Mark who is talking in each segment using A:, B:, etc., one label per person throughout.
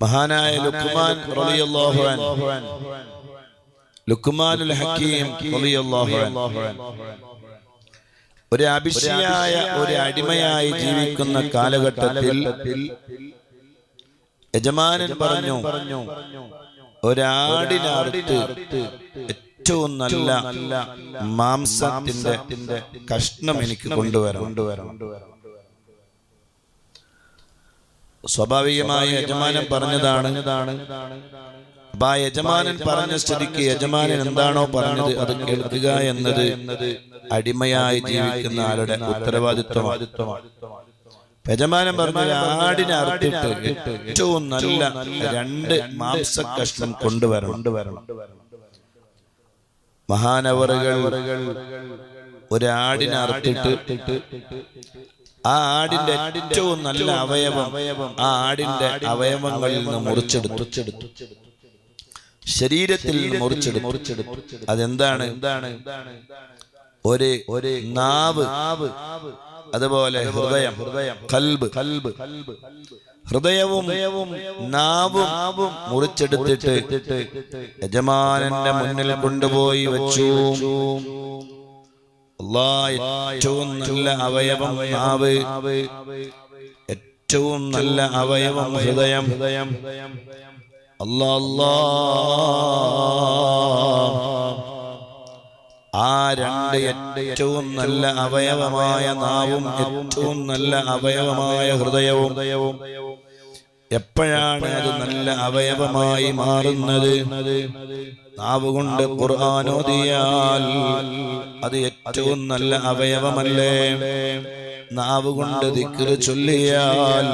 A: മഹാനായ ലുക്മാൻ ലുക്മാനുൽ ഹക്കീം ഒരു അഭിഷയായ ഒരു അടിമയായി ജീവിക്കുന്ന കാലഘട്ടത്തിൽ യജമാനൻ പറഞ്ഞു ഒരാടിനടുത്ത് ഏറ്റവും നല്ല മാംസത്തിന്റെ കഷ്ണം എനിക്ക് കൊണ്ടുവരണം. സ്വാഭാവികമായി യജമാനൻ പറഞ്ഞതാണ് അപ്പൊ ആ യജമാനൻ പറഞ്ഞ സ്ഥിതിക്ക് യജമാനൻ എന്താണോ പറഞ്ഞത് അത് കേൾക്കുക എന്നത് അടിമയായി ജീവിക്കുന്ന ആളുടെ ഉത്തരവാദിത്വമാണ്. യജമാനൻ പറഞ്ഞ ആടിനെ അറുത്തിട്ട് ഏറ്റവും നല്ല രണ്ട് മാംസ കഷ്ണം കൊണ്ടുവരണം. മഹാനവറുകൾ ഒരാടിനെ അറുത്തിട്ട് ആ ആടിന്റെ ഏറ്റവും നല്ല അവയവം ആ ആടിന്റെ അവയവങ്ങളിൽ നിന്ന് മുറിച്ചെടുത്തു. ശരീരത്തിൽ മുറിച്ചെടുത്തു. അതെന്താണ്? എന്താണ് ഒരു ഒരു നാവ് അതുപോലെ ഹൃദയം ഹൃദയം കൽബ് കൽബ് കൽബ്. ഹൃദയവും നാവും മുറിച്ചെടുത്തിട്ട് യജമാനന്റെ മുന്നിൽ കൊണ്ടുപോയി വെച്ചു. ഏറ്റവും നല്ല അവയവം നാവ്. ഏറ്റവും നല്ല അവയവം ഹൃദയം. അല്ലാ അല്ലാ ആ രണ്ട് ഏറ്റവും നല്ല അവയവമായ നാവും ഏറ്റവും നല്ല അവയവമായ ഹൃദയവും. എപ്പോഴാണ് അത് നല്ല അവയവമായി മാറുന്നത്? നാവുകൊണ്ട് ഖുർആാനോദിയാൽ അത് ഏറ്റവും നല്ല അവയവമല്ലേ? നാവുകൊണ്ട് കൊണ്ട് ദിക്റ് ചൊല്ലിയാൽ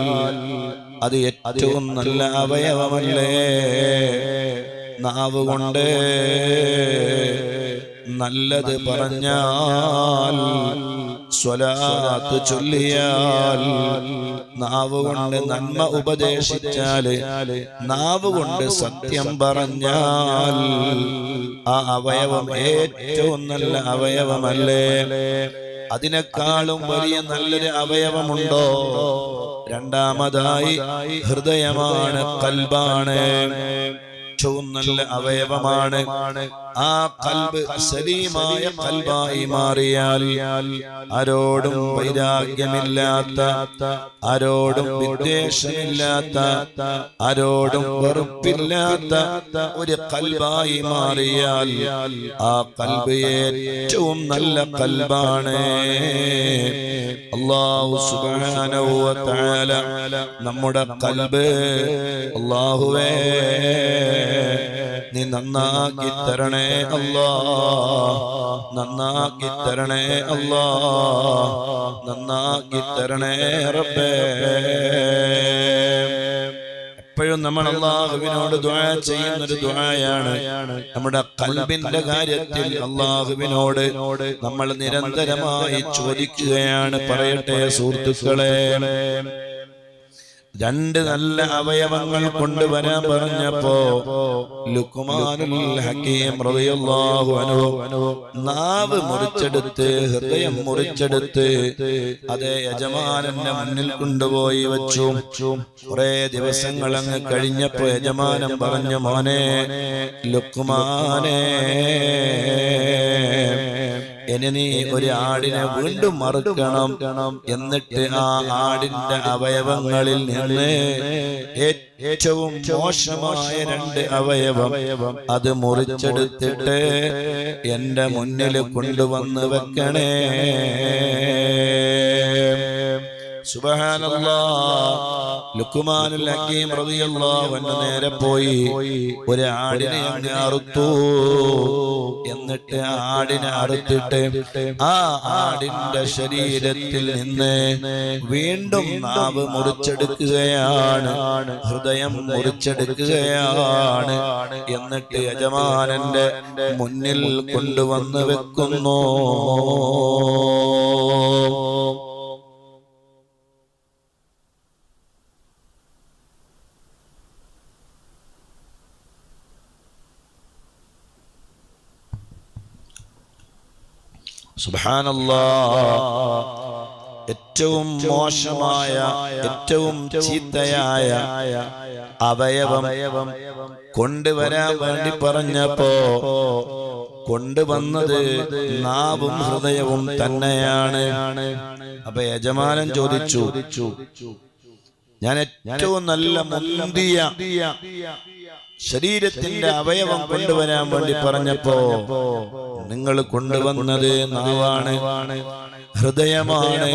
A: അത് ഏറ്റവും നല്ല അവയവമല്ലേ? നാവുകൊണ്ട് നല്ലത് പറഞ്ഞാൽ സ്വലാത്ത് ചൊല്ലിയാൽ നാവ് കൊണ്ട് നന്മ ഉപദേശിച്ചാൽ നാവ് കൊണ്ട് സത്യം പറഞ്ഞാൽ ആ അവയവം ഏറ്റവും നല്ല അവയവമല്ലേ? അതിനേക്കാളും വലിയ നല്ലൊരു അവയവമുണ്ടോ? രണ്ടാമതായി ഹൃദയമാണ് കൽബാണ്. ഏറ്റവും നല്ല അവയവമാണ്. ആ കൽബ് സലീമായ കൽബായി മാറിയാൽ ആരോടും വൈരാഗ്യമില്ലാത്ത ആരോടും വിദ്വേഷമില്ലാത്ത ആരോടും വെറുപ്പില്ലാത്ത ഒരു കൽബായി മാറിയാൽ ആ കൽബ് ഏറ്റവും നല്ല കൽബാണ്. അള്ളാഹു സുബ്ഹാനഹു വ തആല നമ്മുടെ കൽബ് അള്ളാഹുവേ നീ നന്നാക്കി തരണേ അല്ലാ. നന്നാക്കി തരണേ അല്ലാ. നന്നാക്കി തരണേ റബ്ബേ. എപ്പോഴും നമ്മൾ അള്ളാഹുവിനോട് ദ്വാ ചെയ്യുന്ന ഒരു ദ്വായാണ് നമ്മുടെ കൽബിന്റെ കാര്യത്തിൽ അള്ളാഹുവിനോട് നമ്മൾ നിരന്തരമായി ചോദിക്കുകയാണ്. പറയട്ടെ സുഹൃത്തുക്കളെ. രണ്ട് നല്ല അവയവങ്ങൾ കൊണ്ടുവരാൻ പറഞ്ഞപ്പോ ലുക്കുമാനുൽ ഹക്കീം നാവ് മുറിച്ചെടുത്ത് ഹൃദയം മുറിച്ചെടുത്ത് അതേ യജമാനന്റെ മുന്നിൽ കൊണ്ടുപോയി വെച്ചു. കുറെ ദിവസങ്ങൾ അങ്ങ് കഴിഞ്ഞപ്പോ യജമാനൻ പറഞ്ഞു മോനെ ലുക്കുമാനേ ഇനി നീ ഒരു ആടിനെ വീണ്ടും മറുക്കണം എന്നിട്ട് ആ ആടിന്റെ അവയവങ്ങളിൽ നിന്ന് ഏറ്റവും മോശമായ രണ്ട് അവയവം അത് മുറിച്ചെടുത്തിട്ട് എന്റെ മുന്നിൽ കൊണ്ടുവന്ന് വെക്കണേ. ലുക്കുമാനുൽ ഹക്കീം റളിയല്ലാഹു അൻഹു നേരെ പോയി. ഒരു ആടിനെ അങ്ങ് അറുത്തു. എന്നിട്ട് ആടിനെ അറുത്തിട്ട് ആ ആടിന്റെ ശരീരത്തിൽ നിന്ന് വീണ്ടും നാവ് മുറിച്ചെടുക്കുകയാണ്. ഹൃദയം മുറിച്ചെടുക്കുകയാണ്. എന്നിട്ട് യജമാനന്റെ മുന്നിൽ കൊണ്ടുവന്ന് വെക്കുന്നു. സുബ്ഹാനല്ലാ. ഏറ്റവും മോശമായ ഏറ്റവും ചീത്തയായ അവയവം കൊണ്ടുവരാൻ വേണ്ടി പറഞ്ഞപ്പോ കൊണ്ടുവന്നത് നാവും ഹൃദയവും തന്നെയാണ്. അപ്പൊ യജമാനൻ ചോദിച്ചു ഞാൻ ഏറ്റവും നല്ല മുന്തിയ ശരീരത്തിന്റെ അവയവം കൊണ്ടുവരാൻ വേണ്ടി പറഞ്ഞപ്പോ നിങ്ങൾ കൊണ്ടുവന്നത് നാവാണ്. ഹൃദയമാണ്.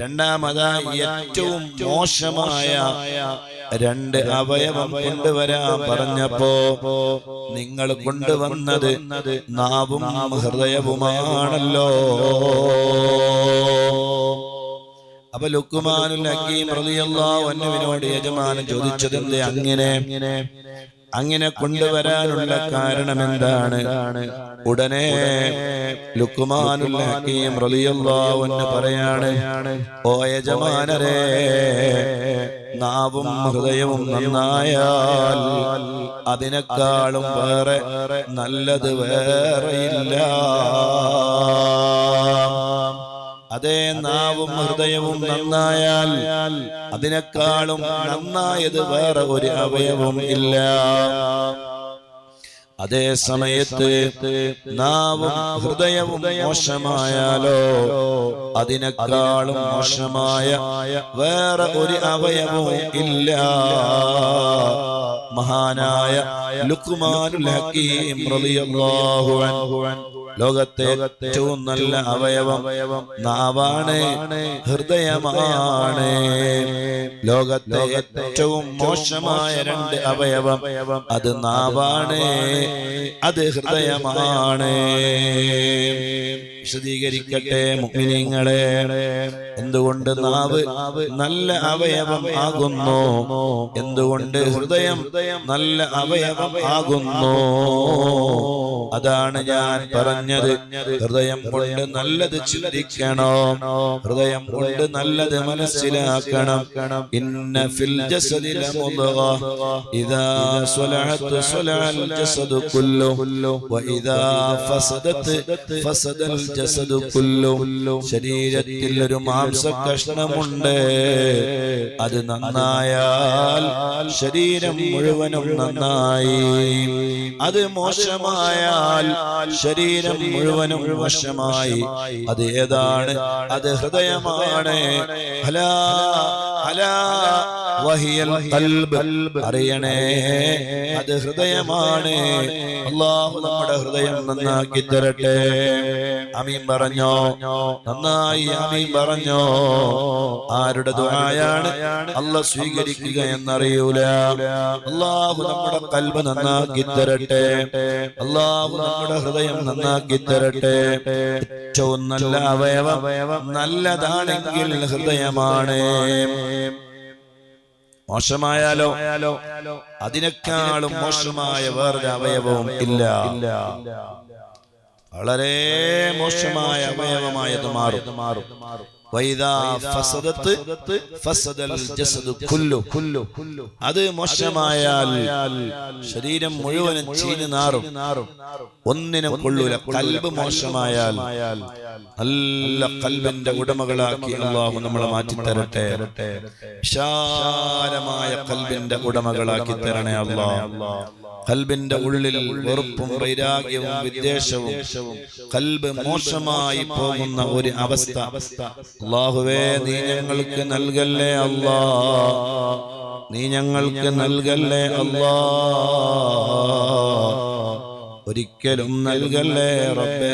A: രണ്ടാമതായി ഏറ്റവും മോശമായ രണ്ട് അവയവം കൊണ്ടുവരാൻ പറഞ്ഞപ്പോ നിങ്ങൾ കൊണ്ടുവന്നത് നാവും ഹൃദയവുമാണല്ലോ. അപ്പൊ ലുക്കുമാനുൽ ഹക്കീം റളിയല്ലാഹു അൻഹുവിനോട് യജമാനൻ ചോദിച്ചത് എന്തേ അങ്ങനെ? അങ്ങനെ കൊണ്ടുവരാനുള്ള കാരണം എന്താണ്? ഉടനെ ലുക്കുമാനുൽ ഹക്കീം അൻഹു പറയാണ് ഓ യജമാനരെ നാവും ഹൃദയവും നന്നായാൽ അതിനേക്കാളും വേറെ നല്ലത് വേറെയില്ല അതേ നാവും ഹൃദയവും നന്നായാൽ അതിനേക്കാളും നന്നായത് വേറെ ഒരു അവയവും ഇല്ല. അതേ സമയത്ത് നാവും ഹൃദയവും മോശമായാലോ അതിനേക്കാളും മോശമായ വേറെ ഒരു അവയവവും ഇല്ല. മഹാനായ ലുക്കുമാനുൽ ഹക്കീം റളിയല്ലാഹു അൻഹു. ലോകത്തെ ഏറ്റവും നല്ല അവയവം നാവാണ്. ഹൃദയമാണ്. ലോകത്തെ ഏറ്റവും മോശമായ രണ്ട് അവയവം അത് നാവാണ്. അത് ഹൃദയമാണ്. വിശദീകരിക്കട്ടെ മുഗ്നിങ്ങളെ എന്തുകൊണ്ട് നാവ് നല്ല അവയവം ആകുന്നു? എന്തുകൊണ്ട് ഹൃദയം നല്ല അവയവം ആകുന്നു? അതാണ് ഞാൻ പറഞ്ഞത്. ഹൃദയം കൊണ്ട് നല്ലത് ചിന്തിക്കണം. ഹൃദയം കൊണ്ട് നല്ലത് മനസ്സിലാക്കണം. ഇന്ന ഫിൽ സ്വലഅൽ ജസദു കുല്ലു. ശരീരത്തിൽ ഒരു മാംസ കഷ്ണമുണ്ട് അത് നന്നായാൽ ശരീരം മുഴുവനും നന്നായി. അത് മോശമായാൽ ശരീരം മുഴുവനും മോശമായി. അത് ഏതാണ്? അത് ഹൃദയമാണ്. ഖൽബ് അറിയണേ അത് ഹൃദയമാണ്. അള്ളാഹു നമ്മുടെ ഹൃദയം നന്നാക്കി തരട്ടെ. അമീൻ പറഞ്ഞോ? നന്നായി അമീൻ പറഞ്ഞോ? ആരുടെ ദുആയാണ് അല്ല സ്വീകരിക്കുക എന്നറിയൂല. അള്ളാഹു നമ്മുടെ കൽബ് നന്നാക്കി തരട്ടെ. അള്ളാഹു നമ്മുടെ ഹൃദയം നന്നാക്കി തരട്ടെ. ഏറ്റവും നല്ല അവയവം നല്ലതാണെങ്കിൽ ഹൃദയമാണ്. മോശമായാലോ? അതിനേക്കാളും മോശമായ വേറൊരു അവയവവും ഇല്ല. വളരെ മോശമായ അവയവമായത് മാറും അത് മോശമായാൽ ശരീരം മുഴുവനും ചീഞ്ഞു നാറും. ഒന്നിനും കൊള്ളൂല. കൽബ് മോശമായാൽ നല്ല കൽബിന്റെ ഉടമകളാക്കി അള്ളാഹു നമ്മളെ മാറ്റി തരട്ടെ വിശാലമായ കൽബിന്റെ ഉടമകളാക്കി തരണേ അള്ളാഹ്. കൽബിന്റെ ഉള്ളിൽ വെറുപ്പും വൈരാഗ്യവും വിദ്വേഷവും കൽബ് മോശമായി പോകുന്ന ഒരു അവസ്ഥ. അള്ളാഹുവേ നീ ഞങ്ങൾക്ക് നൽകല്ലേ അല്ലാ നീ ഞങ്ങൾക്ക് നൽകല്ലേ അല്ലാ ഒരിക്കലും നൽകല്ലേ റബ്ബേ?